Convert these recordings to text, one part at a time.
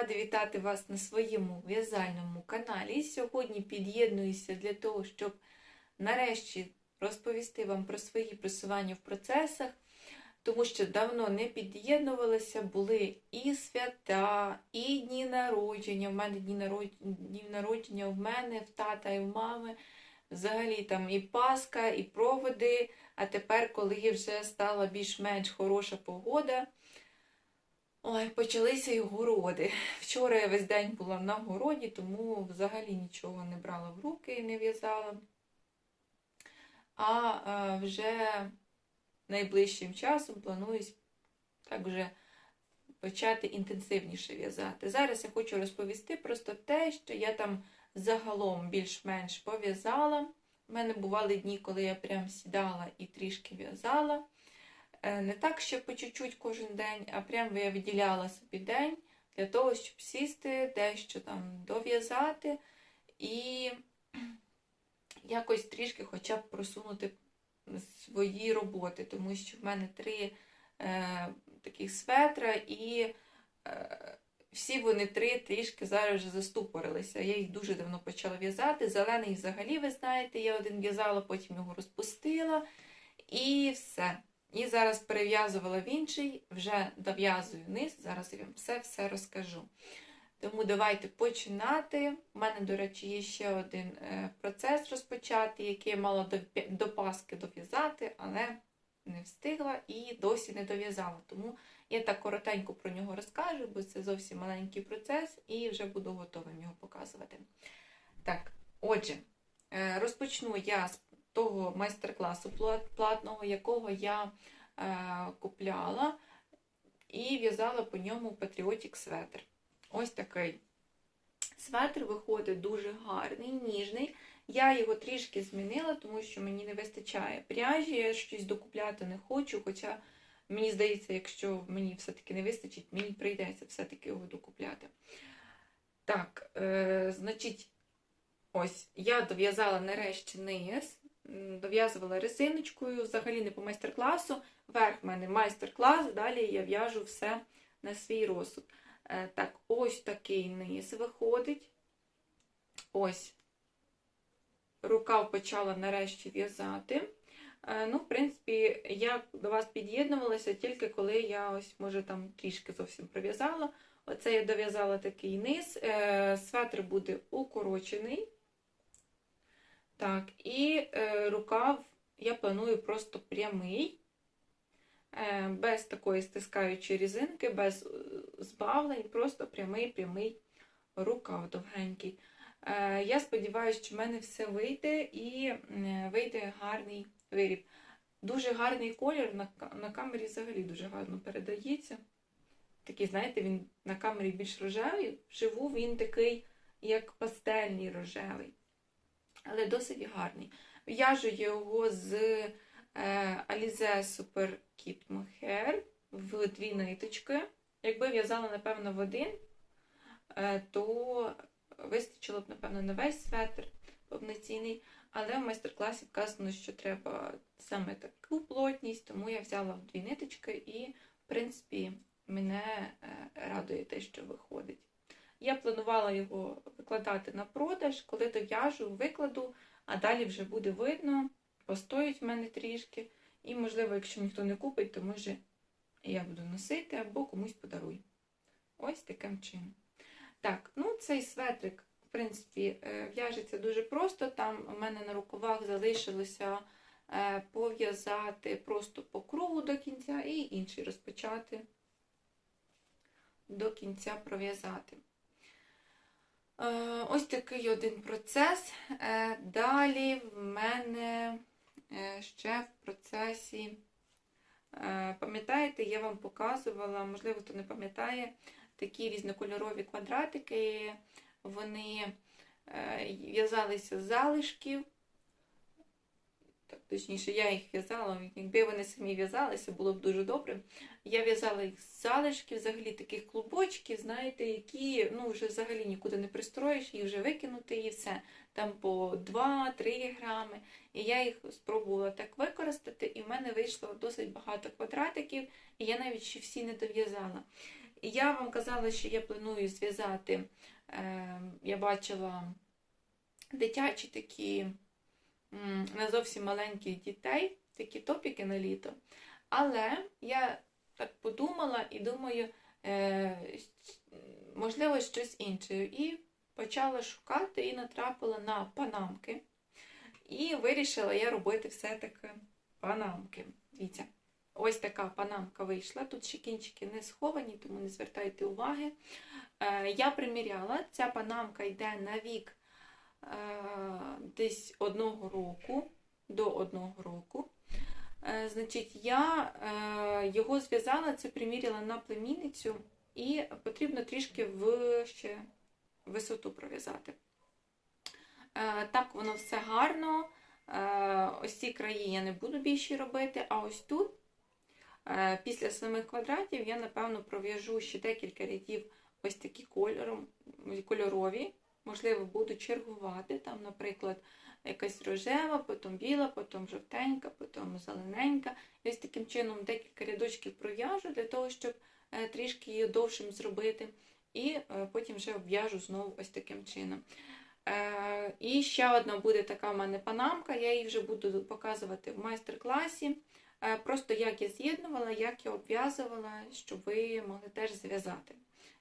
Рада вітати вас на своєму в'язальному каналі. Сьогодні під'єднуюся для того, щоб нарешті розповісти вам про свої просування в процесах, тому що давно не під'єднувалася, були і свята, і дні народження. В мене дні народження в мене, в тата і в мами. Взагалі там і Пасха, і проводи. А тепер, коли вже стала більш-менш хороша погода, Ой, почалися і городи. Вчора я весь день була на городі, тому взагалі нічого не брала в руки і не в'язала. А е, вже найближчим часом планую так вже почати інтенсивніше в'язати. Зараз я хочу розповісти просто те, що я там загалом більш-менш пов'язала. У мене бували дні, коли я прям сідала і трішки в'язала. Е, Не так, що по чуть-чуть кожен день, а прям я виділяла собі день для того, щоб сісти, дещо там дов'язати і якось трішки хоча б просунути свої роботи, тому що в мене три е, таких светра, і е, всі вони три трішки зараз вже заступорилися. Я їх дуже давно почала в'язати. Зелений взагалі, ви знаєте, я один в'язала, потім його розпустила, і все. І зараз перев'язувала в інший, вже дов'язую низ, зараз я вам все-все розкажу. Тому давайте починати. У мене, до речі, є ще один е, процес розпочати, який я мала до, Паски дов'язати, але не встигла і досі не дов'язала. Тому я так коротенько про нього розкажу, бо це зовсім маленький процес, і вже буду готова його показувати. Так, отже, е, розпочну я з того майстер-класу платного, якого я е, купляла, і в'язала по ньому патріотик светр. Ось такий светр виходить дуже гарний, ніжний. Я його трішки змінила, тому що мені не вистачає пряжі, я щось докупляти не хочу. Хоча, мені здається, якщо мені все-таки не вистачить, мені прийдеться все-таки його докупляти. Так, е, значить, ось я дов'язала нарешті низ дов'язувала резиночкою, взагалі не по майстер-класу. Верх в мене майстер-клас, далі я в'яжу все на свій розсуд. Е, так, ось такий низ виходить. Ось рукав почала нарешті в'язати. Е, ну, в принципі, я до вас під'єднувалася тільки коли я ось, може, там трішки зовсім пров'язала. Оце я дов'язала такий низ. Е, светр буде укорочений. Так, і рукав я планую просто прямий, без такої стискаючої різинки, без е, збавлень, просто прямий-прямий рукав довгенький. Е, я сподіваюся, що в мене все вийде і е, вийде гарний виріб. Дуже гарний колір на, на камері взагалі дуже гарно передається. Такий, знаєте, він на камері більш рожевий, вживу він такий, як пастельний рожевий але досить гарний. В'яжу його з е, Alize Super Kit Mohair в дві ниточки. Якби в'язала, напевно, в один, е, то вистачило б, напевно, на весь светр повноцінний, але в майстер-класі вказано, що треба саме таку плотність, тому я взяла в дві ниточки і, в принципі, мене е, радує те, що виходить. Я планувала його викладати на продаж, коли дов'яжу, викладу, а далі вже буде видно, постоїть в мене трішки. І, можливо, якщо ніхто не купить, то може я буду носити або комусь подарую. Ось таким чином. Так, ну цей светрик, в принципі, е, в'яжеться дуже просто. Там у мене на рукавах залишилося е, пов'язати просто по кругу до кінця і інший розпочати до кінця пров'язати. Е, ось такий один процес. Далі в мене ще в процесі, пам'ятаєте, я вам показувала, можливо, хто не пам'ятає, такі різнокольорові квадратики, вони в'язалися з залишків. Точніше, я їх в'язала. Якби вони самі в'язалися, було б дуже добре. Я в'язала їх з залишків, взагалі таких клубочків, знаєте, які ну, вже взагалі нікуди не пристроїш, їх вже викинути і все. Там по 2-3 грами. І я їх спробувала так використати, і в мене вийшло досить багато квадратиків, і я навіть ще всі не дов'язала. І я вам казала, що я планую зв'язати, е, я бачила дитячі такі на зовсім маленьких дітей, такі топіки на літо. Але я так подумала і думаю, е, можливо, щось інше. І почала шукати і натрапила на панамки. І вирішила я робити все-таки панамки. Дивіться, ось така панамка вийшла. Тут ще кінчики не сховані, тому не звертайте уваги. Е, я приміряла, ця панамка йде на вік е, десь одного року, до одного року. Е, Значить, я е, його зв'язала, це приміряла на племінницю, і потрібно трішки вище висоту пров'язати. Е, Так, воно все гарно. Ось ці краї я не буду більше робити, а ось тут, після самих квадратів, я, напевно, пров'яжу ще декілька рядів ось такі кольором, кольорові. Можливо, буду чергувати. Там, наприклад, якась рожева, потім біла, потім жовтенька, потім зелененька. І ось таким чином декілька рядочків пров'яжу для того, щоб е, трішки її довшим зробити. І е, потім вже обв'яжу знову ось таким чином. Е, І ще одна буде така в мене панамка, я її вже буду показувати в майстер-класі. Просто як я з'єднувала, як я обв'язувала, щоб ви могли теж зв'язати.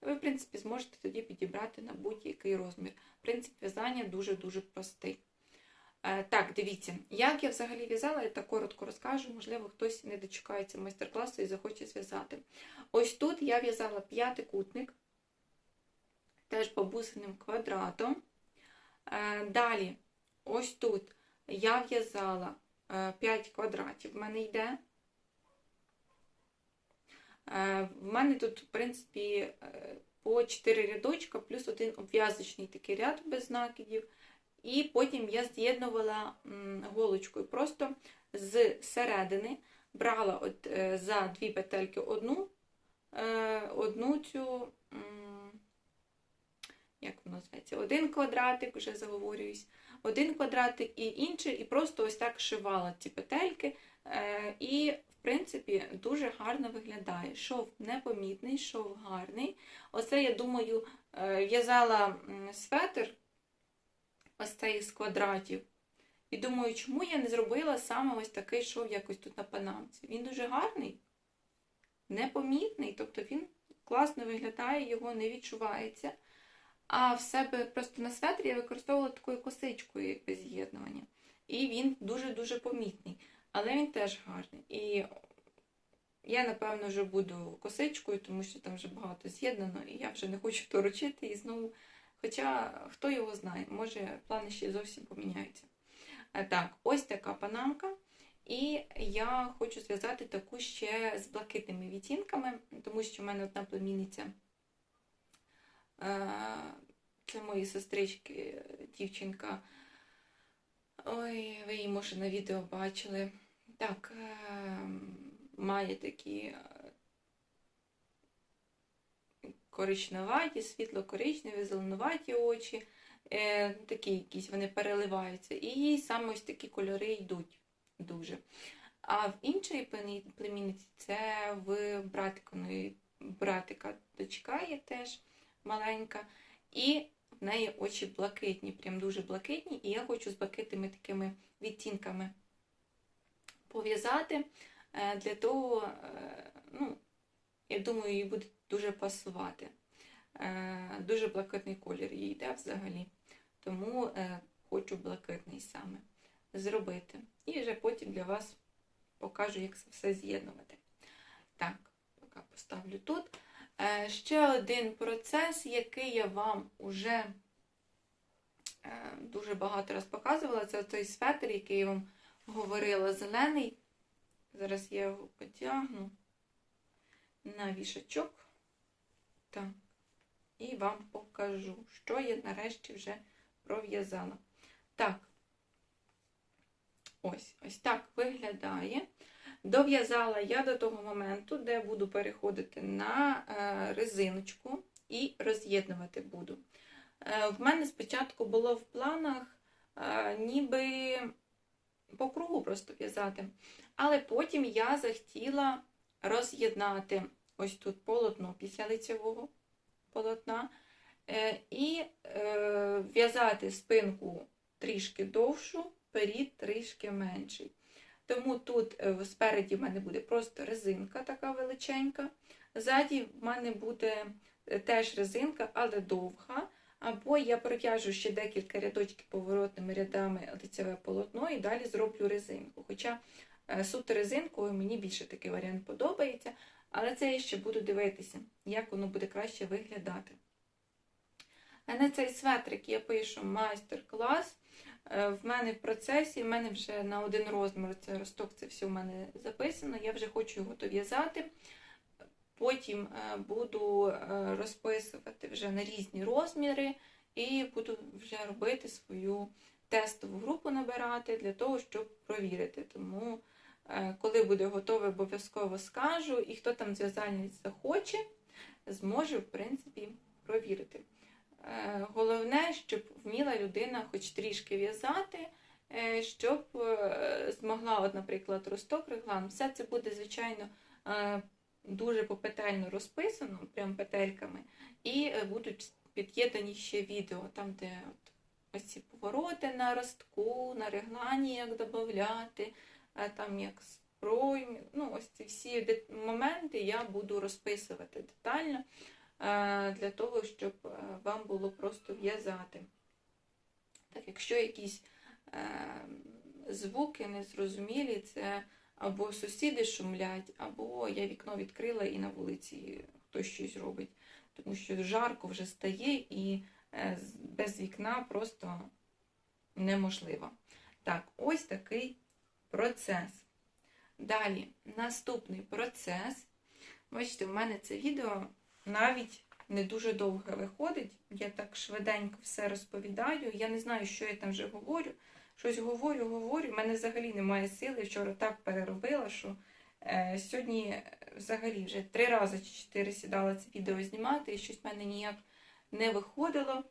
Ви, в принципі, зможете тоді підібрати на будь-який розмір. Принцип в'язання дуже-дуже простий. Е, Так, дивіться, як я взагалі в'язала, я так коротко розкажу, можливо, хтось не дочекається майстер-класу і захоче зв'язати. Ось тут я в'язала п'ятикутник, теж бабусиним квадратом. Е, Далі, ось тут я в'язала 5 квадратів, в мене йде. Е, В мене тут, в принципі, е, по 4 рядочка, плюс один обв'язочний такий ряд без накидів. І потім я з'єднувала голочкою. Просто з середини брала от, е, за дві петельки одну, е, одну цю, як воно називається, один квадратик, вже заговорююсь, один квадратик і інший, і просто ось так шивала ці петельки. Е, І, в принципі, дуже гарно виглядає. Шов непомітний, шов гарний. Оце, я думаю, в'язала светр ось цей з квадратів. І думаю, чому я не зробила саме ось такий шов якось тут на панамці. Він дуже гарний, непомітний, тобто він класно виглядає, його не відчувається. А в себе просто на светрі я використовувала такою косичкою якби з'єднування. І він дуже-дуже помітний. Але він теж гарний. І я, напевно, вже буду косичкою, тому що там вже багато з'єднано, і я вже не хочу торочити і знову. Хоча хто його знає, може плани ще зовсім поміняються. Е, Так, ось така панамка. І я хочу зв'язати таку ще з блакитними відтінками, тому що в мене одна племінниця. е, Це мої сестрички, дівчинка. Ой, ви її, може, на відео бачили. Так, е, має такі коричневаті, світло-коричневі, зеленуваті очі, е, такі якісь вони переливаються. І їй саме ось такі кольори йдуть дуже. А в племі- племінниці це в братиконої братика дочка є теж маленька. І в неї очі блакитні, прям дуже блакитні. І я хочу з блакитними такими відтінками пов'язати е, для того, е, ну, я думаю, їй буде дуже пасувати. Е, Дуже блакитний колір їй йде взагалі. Тому е, хочу блакитний саме зробити. І вже потім для вас покажу, як це все з'єднувати. Так, поки поставлю тут. Е, Ще один процес, який я вам уже дуже багато раз показувала, це той светр, який я вам говорила, зелений. Зараз я його потягну на вішачок. Так. І вам покажу, що я нарешті вже пров'язала. Так. Ось, ось так виглядає. Дов'язала я до того моменту, де буду переходити на е, резиночку і роз'єднувати буду. Е, В мене спочатку було в планах е, ніби по кругу просто в'язати. Але потім я захотіла роз'єднати ось тут полотно після лицевого полотна е, і е, в'язати спинку трішки довшу, перід трішки менший. Тому тут е, спереді в мене буде просто резинка така величенька. Ззаді в мене буде теж резинка, але довга. Або я протяжу ще декілька рядочків поворотними рядами лицеве полотно і далі зроблю резинку. Хоча суто резинкою мені більше такий варіант подобається, але це я ще буду дивитися, як воно буде краще виглядати. А на цей светрик я пишу майстер-клас. Е, В мене в процесі, в мене вже на один розмір це росток, це все в мене записано. Я вже хочу його дов'язати. Потім е, буду е, розписувати вже на різні розміри і буду вже робити свою тестову групу набирати для того, щоб провірити. Тому, коли буде готове, обов'язково скажу, і хто там зв'язальність захоче, зможе, в принципі, провірити. Е, Головне, щоб вміла людина хоч трішки в'язати, е, щоб е, змогла, от, наприклад, росток реглан. Все це буде, звичайно, е, дуже попетельно розписано, прям петельками, і е, будуть під'єднані ще відео, там, де от ось ці повороти на ростку, на реглані, як додати, там як спрой. Ну, ось ці всі моменти я буду розписувати детально е, для того, щоб е, вам було просто в'язати. Так, якщо якісь е, звуки незрозумілі, це або сусіди шумлять, або я вікно відкрила і на вулиці хтось щось робить. Тому що жарко вже стає і без вікна просто неможливо. Так, ось такий процес. Далі, наступний процес. Бачите, в мене це відео навіть не дуже довго виходить. Я так швиденько все розповідаю. Я не знаю, що я там вже говорю. Щось говорю, говорю. У мене взагалі немає сили. Вчора так переробила, що е, сьогодні е, взагалі вже три рази чи чотири сідала це відео знімати, і щось в мене ніяк не виходило.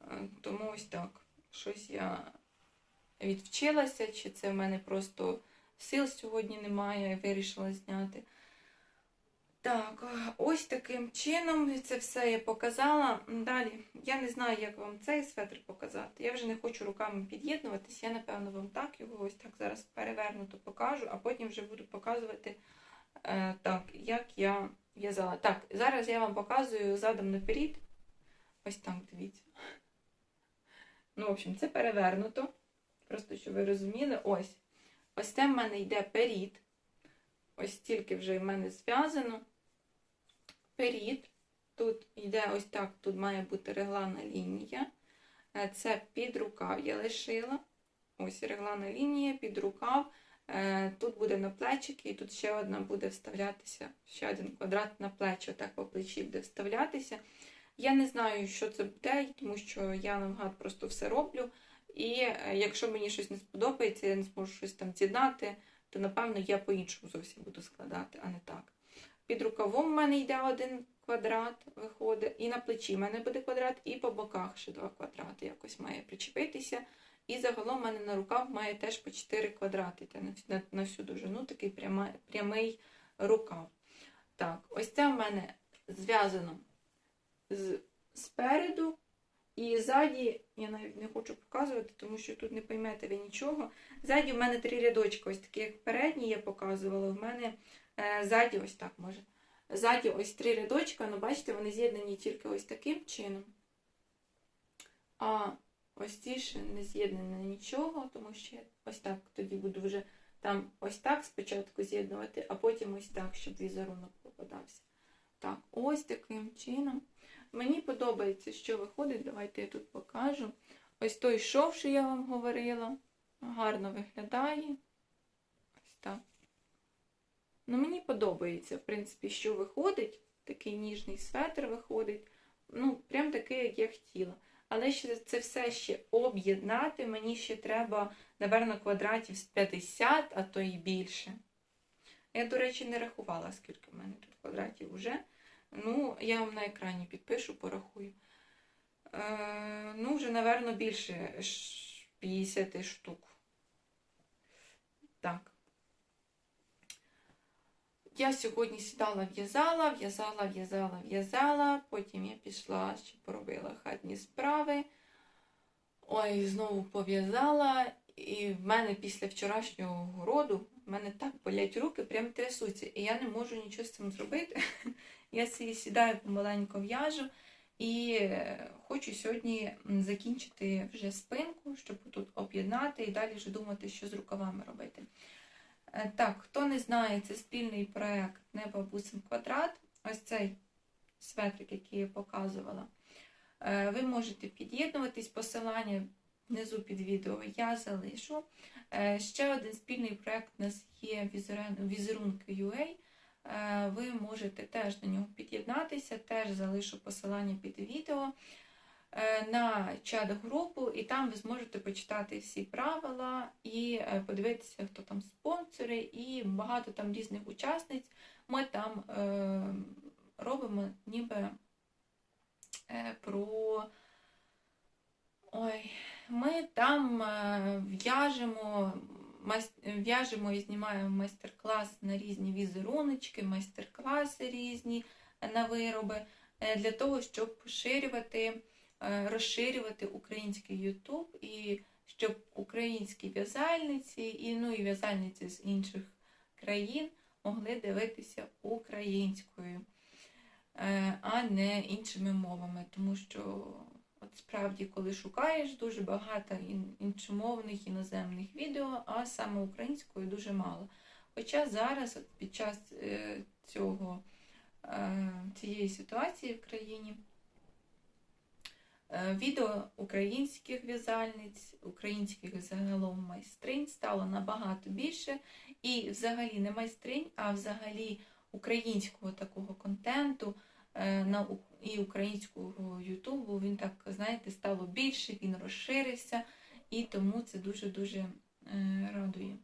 Е, тому ось так. Щось я відвчилася, чи це в мене просто сил сьогодні немає, я вирішила зняти. Так, ось таким чином це все я показала. Далі, я не знаю, як вам цей светр показати. Я вже не хочу руками під'єднуватись. Я, напевно, вам так його ось так зараз перевернуто покажу, а потім вже буду показувати е, так, як я в'язала. Так, зараз я вам показую задом наперед. Ось так, дивіться. Ну, в общем, це перевернуто. Просто щоб ви розуміли, ось. Ось це в мене йде перід. Ось стільки вже в мене зв'язано. Перід. Тут йде ось так, тут має бути реглана лінія. Е, Це під рукав я лишила. Ось реглана лінія, під рукав. Е, Тут буде на плечики, і тут ще одна буде вставлятися, ще один квадрат на плечі, отак по плечі буде вставлятися. Я не знаю, що це буде, тому що я навгад просто все роблю. І е, якщо мені щось не сподобається, я не зможу щось там з'єднати, то напевно я по-іншому зовсім буду складати, а не так. Під рукавом в мене йде один квадрат, виходить, і на плечі в мене буде квадрат, і по боках ще два квадрати якось має причепитися. І загалом в мене на рукав має теж по 4 квадрати на, на всю довжину, такий пряма, прямий рукав. Так, ось це в мене зв'язано з, спереду. І ззаді, я навіть не хочу показувати, тому що тут не поймете ви нічого. Ззаді в мене три рядочки, ось такі, як передні я показувала. В мене е, ззаді ось так може. Ззаді ось три рядочка, ну бачите, вони з'єднані тільки ось таким чином. А ось ці ще не з'єднане нічого, тому що я ось так тоді буду вже там ось так спочатку з'єднувати, а потім ось так, щоб візерунок попадався. Так, ось таким чином. Мені подобається, що виходить. Давайте я тут покажу. Ось той шов, що я вам говорила. Гарно виглядає. Ось так. Ну, мені подобається, в принципі, що виходить. Такий ніжний светр виходить. Ну, прям такий, як я хотіла. Але ще це все ще об'єднати. Мені ще треба, напевно, квадратів з 50, а то і більше. Я, до речі, не рахувала, скільки в мене тут квадратів вже. Ну, я вам на екрані підпишу, порахую. Е, ну, вже, напевно, більше 50 штук. Так. Я сьогодні сідала, в'язала, в'язала, в'язала, в'язала. Потім я пішла, ще поробила хатні справи. Ой, знову пов'язала. І в мене після вчорашнього роду в мене так болять руки, прям трясуться. І я не можу нічого з цим зробити. Я сідаю помаленько в'яжу і е, хочу сьогодні закінчити вже спинку, щоб тут об'єднати і далі вже думати, що з рукавами робити. Е, Так, хто не знає, це спільний проект Неба бусин квадрат. Ось цей светрик, який я показувала. Е, Ви можете під'єднуватись, посилання внизу під відео я залишу. Е, Ще один спільний проект у нас є візерун- візерунки UA. Е, Ви можете теж на нього під'єднатися, теж залишу посилання під відео е, на чат-групу, і там ви зможете почитати всі правила і подивитися, хто там спонсори, і багато там різних учасниць. Ми там робимо ніби про. Ой, ми там е, в'яжемо, в'яжемо і знімаємо майстер-клас на різні візеруночки, майстер-класи різні на вироби е, для того, щоб поширювати, е, розширювати український YouTube і щоб українські в'язальниці і, ну, і в'язальниці з інших країн могли дивитися українською, а не іншими мовами. Тому що справді, коли шукаєш, дуже багато іншомовних іноземних відео, а саме українською дуже мало. Хоча зараз, під час е, цього, е, цієї ситуації в країні, е, відео українських в'язальниць, українських загалом майстринь стало набагато більше. І взагалі не майстринь, а взагалі українського такого контенту на і українського Ютубу він так, знаєте, стало більше, він розширився, і тому це дуже-дуже е, радує.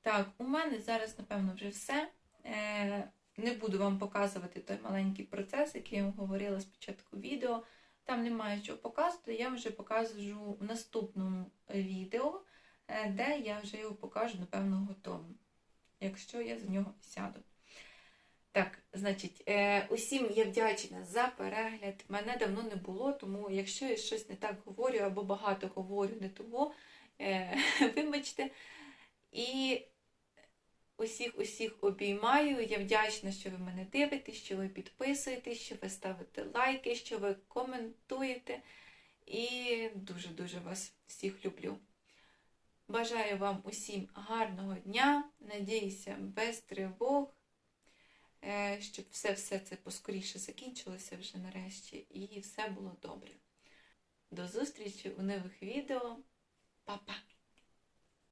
Так, у мене зараз, напевно, вже все. Е, Не буду вам показувати той маленький процес, який я вам говорила спочатку відео. Там немає чого показувати, я вже покажу в наступному відео, е, де я вже його покажу, напевно, готовим, якщо я за нього сяду. Так, значить, е, усім я вдячна за перегляд. Мене давно не було, тому якщо я щось не так говорю або багато говорю не того, е, вибачте. І усіх усіх обіймаю. Я вдячна, що ви мене дивитесь, що ви підписуєтесь, що ви ставите лайки, що ви коментуєте. І дуже-дуже вас всіх люблю. Бажаю вам усім гарного дня. Надіюся, без тривог, е, щоб все-все це поскоріше закінчилося вже нарешті, і все було добре. До зустрічі у нових відео. Па-па!